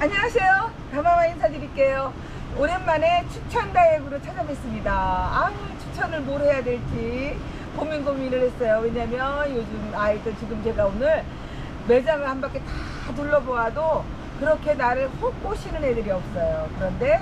안녕하세요. 다마와 인사드릴게요. 오랜만에 추천 다이어트로 찾아뵙습니다. 아우 추천을 뭘 해야 될지 고민 고민을 했어요. 왜냐면 요즘 아이들 지금 제가 오늘 매장을 한 바퀴 다 둘러보아도 그렇게 나를 혹 꼬시는 애들이 없어요. 그런데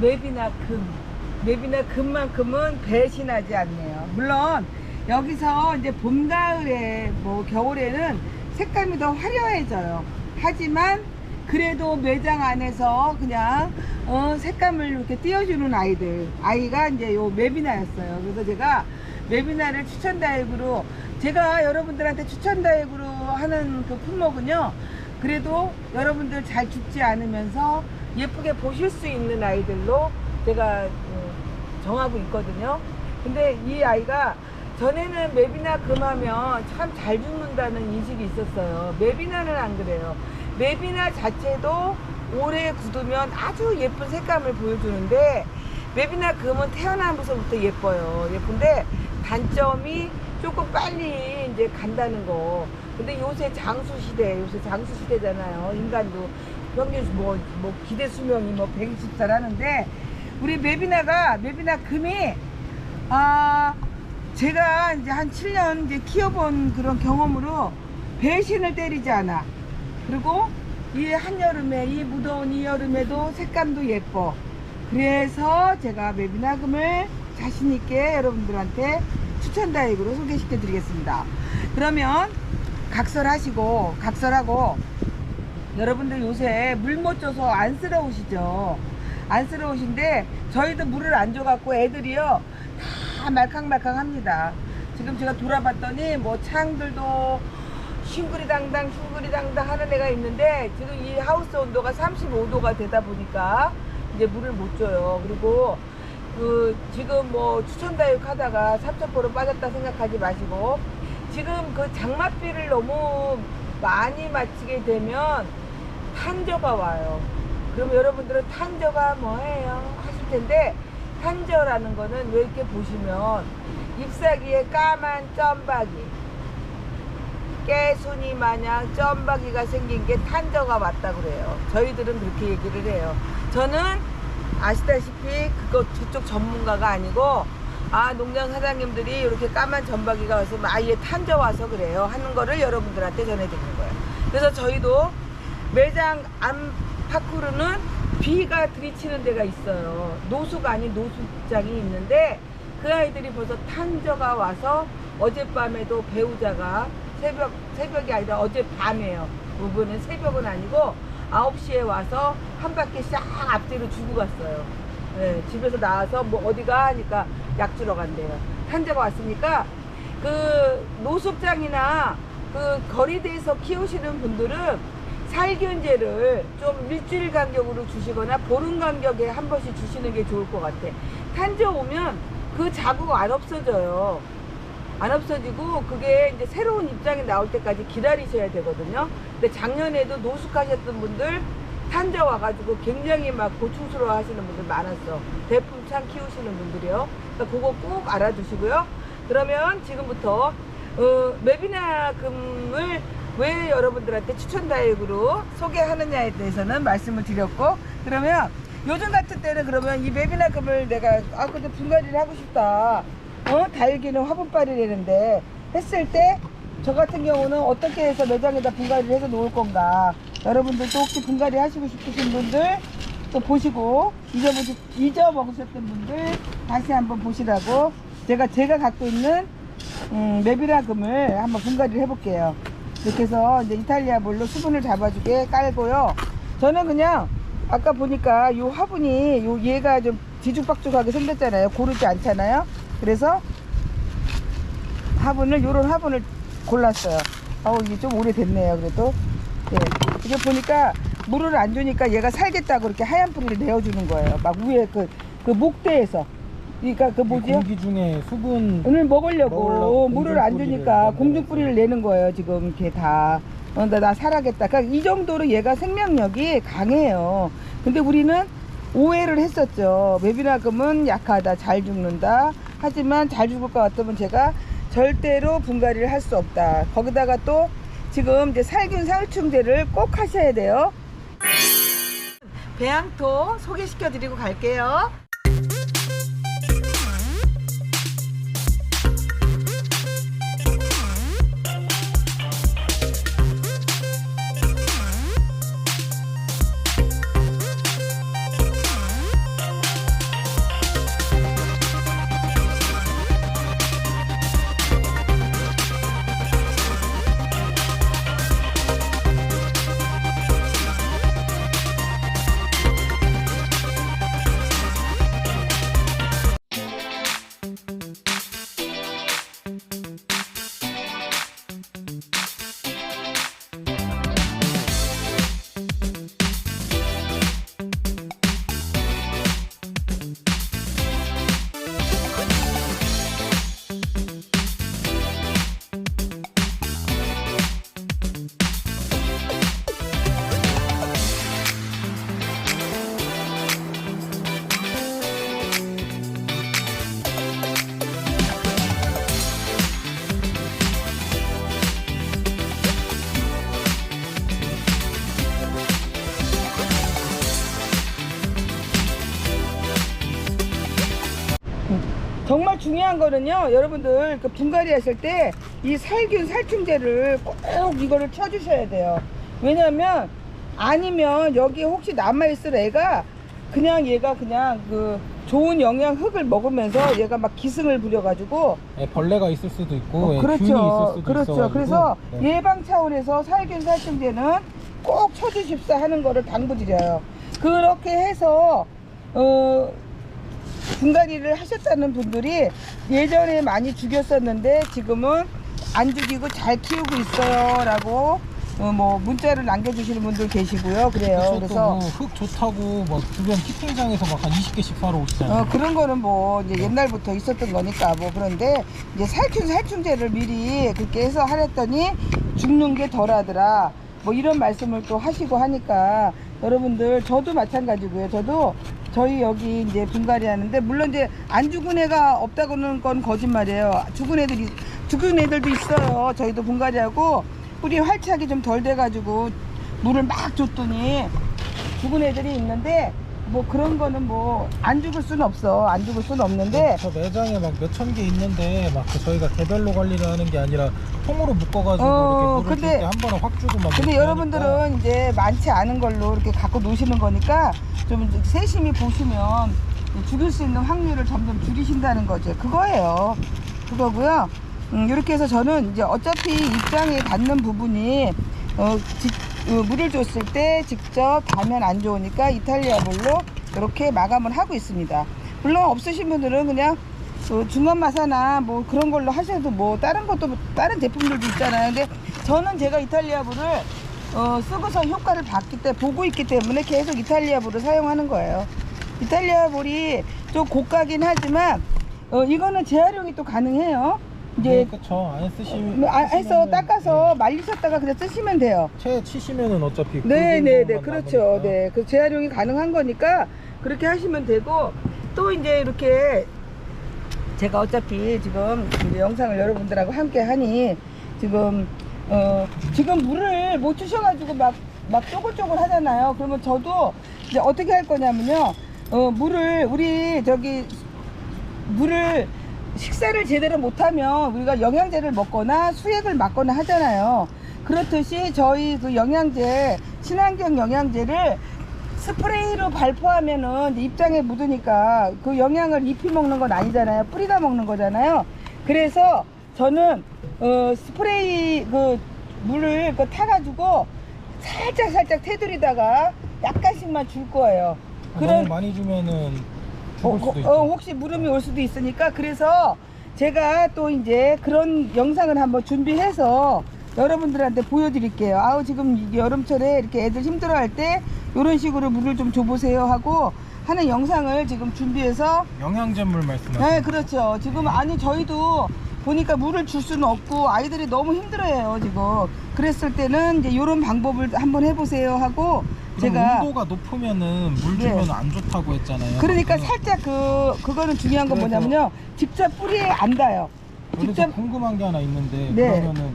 맵이나 금, 맵이나 금만큼은 배신하지 않네요. 물론 여기서 이제 봄, 가을에 뭐 겨울에는 색감이 더 화려해져요. 하지만 그래도 매장 안에서 그냥 어, 색감을 이렇게 띄워주는 아이들 아이가 이제 요 맵이나였어요. 그래서 제가 맵이나를 추천 다육으로 제가 여러분들한테 추천 다육으로 하는 그 품목은요. 그래도 여러분들 잘 죽지 않으면서 예쁘게 보실 수 있는 아이들로 제가 어, 정하고 있거든요. 근데 이 아이가 전에는 맵이나 금하면 참 잘 죽는다는 인식이 있었어요. 맵이나는 안 그래요. 맵이나 자체도 오래 굳으면 아주 예쁜 색감을 보여주는데 맵이나 금은 태어나면서부터 예뻐요. 예쁜데 단점이 조금 빨리 이제 간다는 거. 근데 요새 장수 시대, 요새 장수 시대잖아요. 인간도 평균 뭐, 뭐 기대 수명이 뭐 120살 하는데 우리 맵이나가 맵이나 금이 아 제가 이제 한 7년 이제 키워본 그런 경험으로 배신을 때리지 않아. 그리고 이 한여름에 이 무더운 이 여름에도 색감도 예뻐. 그래서 제가 맵이나금을 자신있게 여러분들한테 추천 다육으로 소개시켜 드리겠습니다. 그러면 각설하시고, 각설하고, 여러분들 요새 물 못 줘서 안쓰러우시죠? 안쓰러우신데, 저희도 물을 안 줘갖고 애들이요, 다 말캉말캉합니다. 지금 제가 돌아봤더니, 뭐 창들도 싱그리당당 싱그리당당 하는 애가 있는데 지금 이 하우스 온도가 35도가 되다 보니까 이제 물을 못 줘요. 그리고 그 지금 뭐 추천 다육 하다가 삼천포로 빠졌다 생각하지 마시고 지금 그 장맛비를 너무 많이 맞히게 되면 탄저가 와요. 그럼 여러분들은 탄저가 뭐예요? 하실 텐데 탄저라는 거는 왜 이렇게 보시면 잎사귀에 까만 점박이 깨순이 마냥 점박이가 생긴 게 탄저가 왔다 그래요. 저희들은 그렇게 얘기를 해요. 저는 아시다시피 그거 저쪽 전문가가 아니고 아 농장 사장님들이 이렇게 까만 점박이가 와서 아예 탄저 와서 그래요 하는 거를 여러분들한테 전해드리는 거예요. 그래서 저희도 매장 안팎으로는 비가 들이치는 데가 있어요. 노수가 아닌 노수장이 있는데 그 아이들이 벌써 탄저가 와서 어젯밤에도 배우자가 새벽, 새벽이 아니라 어젯밤에요. 부부는 새벽은 아니고 9시에 와서 한 바퀴 싹 앞뒤로 주고 갔어요. 예, 집에서 나와서 뭐 어디가 하니까 약 주러 간대요. 탄저가 왔으니까 그 노숙장이나 그 거리대에서 키우시는 분들은 살균제를 좀 일주일 간격으로 주시거나 보름 간격에 한 번씩 주시는 게 좋을 것 같아. 탄저 오면 그 자국 안 없어져요. 안 없어지고 그게 이제 새로운 입장이 나올 때까지 기다리셔야 되거든요. 근데 작년에도 노숙하셨던 분들 탄저 와가지고 굉장히 막 고충스러워 하시는 분들 많았어. 대품창 키우시는 분들이요. 그러니까 그거 꼭 알아두시고요. 그러면 지금부터 어, 웨비나금을 왜 여러분들한테 추천 다육으로 소개하느냐에 대해서는 말씀을 드렸고 그러면 요즘 같은 때는 그러면 이 웨비나금을 내가 아 근데 분갈이를 하고 싶다 어 다육이는 화분빨이라는데 했을 때 저 같은 경우는 어떻게 해서 매장에다 분갈이를 해서 놓을 건가 여러분들도 혹시 분갈이 하시고 싶으신 분들 또 보시고 잊어먹으셨던 분들 다시 한번 보시라고 제가 제가 갖고 있는 음, 메비라금을 한번 분갈이를 해볼게요. 이렇게 해서 이제 이탈리아 볼로 수분을 잡아주게 깔고요. 저는 그냥 아까 보니까 요 화분이 요 얘가 좀 뒤죽박죽하게 생겼잖아요. 고르지 않잖아요. 그래서 화분을 요런 화분을 골랐어요. 어우 이게 좀 오래됐네요. 그래도 예. 이게 보니까 물을 안 주니까 얘가 살겠다고 이렇게 하얀 뿌리를 내어주는 거예요. 막 위에 그, 그 목대에서. 그러니까 그 뭐지요? 공기 중에 수분 오늘 먹으려고, 먹으려고 물을 안 주니까 내는 공중 뿌리를 내는 거예요 지금 이렇게 다 어, 나, 나 살아겠다 그러니까 이 정도로 얘가 생명력이 강해요 근데 우리는 오해를 했었죠 웨비나금은 약하다 잘 죽는다 하지만 잘 죽을 것 같으면 제가 절대로 분갈이를 할 수 없다. 거기다가 또 지금 이제 살균 살충제를 꼭 하셔야 돼요. 배양토 소개시켜 드리고 갈게요. 정말 중요한 거는요, 여러분들 그 분갈이 하실 때이 살균 살충제를 꼭 이거를 쳐주셔야 돼요. 왜냐면 아니면 여기 혹시 남아있을 애가 그냥 얘가 그냥 그 좋은 영양 흙을 먹으면서 얘가 막 기승을 부려가지고 예, 벌레가 있을 수도 있고 어, 예, 그렇죠. 균이 있을 수도 그렇죠. 있어가지고, 그래서 네. 예방 차원에서 살균 살충제는 꼭 쳐주십사 하는 거를 당부드려요. 그렇게 해서 어 분갈이를 하셨다는 분들이 예전에 많이 죽였었는데 지금은 안 죽이고 잘 키우고 있어요 라고 어, 뭐 문자를 남겨주시는 분들 계시고요. 그래요. 그래서 그래서 또뭐흙 좋다고 막 주변 키팅장에서 막 한 20개씩 사러 오시잖아요. 어, 그런 거는 뭐 이제 옛날부터 있었던 거니까 뭐 그런데 이제 살균 살충제를 미리 그렇게 해서 하랬더니 죽는 게 덜하더라 뭐 이런 말씀을 또 하시고 하니까 여러분들 저도 마찬가지고요 저도 저희 여기 이제 분갈이 하는데 물론 이제 안 죽은 애가 없다고는 건 거짓말이에요. 죽은 애들이 죽은 애들도 있어요. 저희도 분갈이 하고 뿌리 활착이 좀 덜 돼가지고 물을 막 줬더니 죽은 애들이 있는데 뭐 그런 거는 뭐 안 죽을 수는 없어. 안 죽을 수는 없는데. 저 매장에 막 몇천 개 있는데 막그 저희가 개별로 관리를 하는 게 아니라 통으로 묶어가지고 어, 이렇게 물을 근데- 줄때한 번에 확 주고 막 근데 이렇게 여러분들은 이제 많지 않은 걸로 이렇게 갖고 노시는 거니까 좀 세심히 보시면 죽일 수 있는 확률을 점점 줄이신다는 거죠. 그거예요. 그거고요. 음, 이렇게 해서 저는 이제 어차피 입장에 닿는 부분이 어, 지- 어, 물을 줬을 때 직접 닿으면 안 좋으니까 이탈리아 물로 이렇게 마감을 하고 있습니다 물론 없으신 분들은 그냥 어, 중간 마사나 뭐 그런 걸로 하셔도 뭐 다른 것도 다른 제품들도 있잖아요. 근데 저는 제가 이탈리아 물을 어, 쓰고서 효과를 봤기 때문에 보고 있기 때문에 계속 이탈리아 물을 사용하는 거예요. 이탈리아 물이 좀 고가긴 하지만 어, 이거는 재활용이 또 가능해요. 네, 이제 그쵸 안 쓰시면 아, 해서 닦아서 말리셨다가 그냥 쓰시면 돼요. 채 치시면은 어차피 네, 굵은 네, 네, 그렇죠. 네, 그 재활용이 가능한 거니까 그렇게 하시면 되고 또 이제 이렇게 제가 어차피 지금 이제 영상을 여러분들하고 함께 하니 지금 어 지금 물을 못 주셔가지고 막 막 쪼글쪼글 하잖아요. 그러면 저도 이제 어떻게 할 거냐면요. 어 물을 우리 저기 물을 식사를 제대로 못하면 우리가 영양제를 먹거나 수액을 맞거나 하잖아요. 그렇듯이 저희 그 영양제, 친환경 영양제를 스프레이로 발포하면은 입장에 묻으니까 그 영양을 잎이 먹는 건 아니잖아요. 뿌리가 먹는 거잖아요. 그래서 저는 어 스프레이 그 물을 그 타가지고 살짝 살짝 테두리다가 약간씩만 줄 거예요. 아, 너무 많이 주면은 어, 있죠. 어, 혹시 물음이 올 수도 있으니까 그래서 제가 또 이제 그런 영상을 한번 준비해서 여러분들한테 보여드릴게요. 아우 지금 이 여름철에 이렇게 애들 힘들어할 때 이런 식으로 물을 좀 줘보세요 하고 하는 영상을 지금 준비해서 영양제 물 말씀하시는 네 그렇죠. 지금 아니 저희도 보니까 물을 줄 수는 없고 아이들이 너무 힘들어해요 지금. 그랬을 때는 이제 이런 방법을 한번 해보세요 하고 제가 온도가 높으면은 물 네. 주면 안 좋다고 했잖아요. 그러니까 그래서- 살짝 그 그거는 중요한 건 그래서- 뭐냐면요 직접 뿌리에 안 닿아요 직접 궁금한 게 하나 있는데 네. 그러면은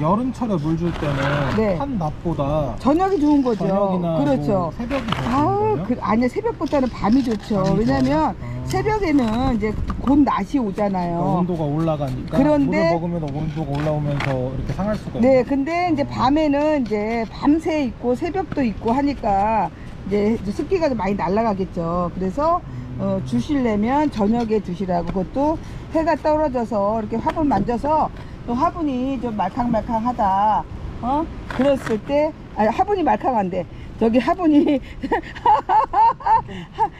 여름철에 물 줄 때는 네. 한 낮보다 저녁이 좋은 거죠. 저녁이나 그렇죠. 뭐 새벽이 아. 그, 아니야 새벽보다는 밤이 좋죠. 밤이 왜냐면? 어. 새벽에는 이제 곧 낮이 오잖아요. 그러니까 온도가 올라가니까 그런데- 물을 먹으면 온도가 올라오면서 이렇게 상할 수가 있어요. 네, 근데 이제 밤에는 이제 밤새 있고 새벽도 있고 하니까 이제 습기가 좀 많이 날아가겠죠. 그래서 어, 주실려면 저녁에 드시라고 그것도 해가 떨어져서 이렇게 화분 만져서 또 화분이 좀 말캉말캉하다. 어? 그랬을 때, 아니, 화분이 말캉한데, 저기 화분이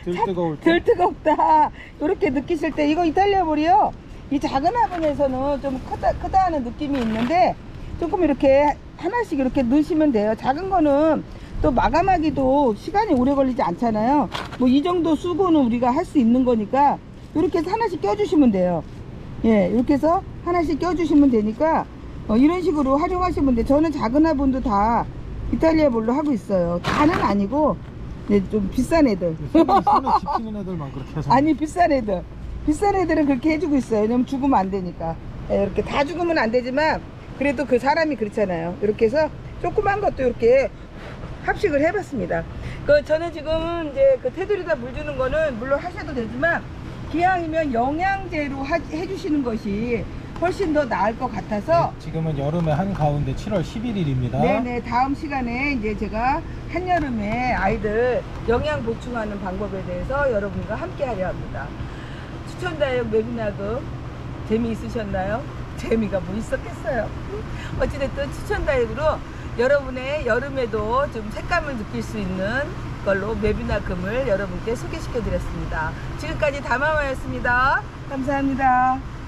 들 뜨거울 때 덜 뜨겁다. 이렇게 느끼실 때, 이거 이탈리아 볼이요. 이 작은 화분에서는 좀 크다, 크다 하는 느낌이 있는데, 조금 이렇게 하나씩 이렇게 넣으시면 돼요. 작은 거는 또 마감하기도 시간이 오래 걸리지 않잖아요. 뭐 이 정도 수고는 우리가 할 수 있는 거니까, 이렇게 해서 하나씩 껴주시면 돼요. 예, 이렇게 해서 하나씩 껴주시면 되니까, 어, 이런 식으로 활용하시면 돼요. 저는 작은 화분도 다 이탈리아 볼로 하고 있어요. 다는 아니고, 네, 좀 비싼 애들. 손에, 손에 집히는 애들만 그렇게 해서 아니 비싼 애들 비싼 애들은 그렇게 해주고 있어요 왜냐면 죽으면 안 되니까 예, 이렇게 다 죽으면 안 되지만 그래도 그 사람이 그렇잖아요 이렇게 해서 조그만 것도 이렇게 합식을 해봤습니다 그 저는 지금 이제 그 테두리다 물 주는 거는 물론 하셔도 되지만 기왕이면 영양제로 하- 해주시는 것이 훨씬 더 나을 것 같아서 네, 지금은 여름의 한 가운데 7월 11일입니다. 네네 다음 시간에 이제 제가 한여름에 아이들 영양 보충하는 방법에 대해서 여러분과 함께 하려 합니다. 추천다역 웨비나그. 재미있으셨나요? 재미가 뭐 있었겠어요? 어찌됐든 추천다역으로 여러분의 여름에도 좀 색감을 느낄 수 있는 걸로 웨비나금을 여러분께 소개시켜 드렸습니다. 지금까지 다마마였습니다. 감사합니다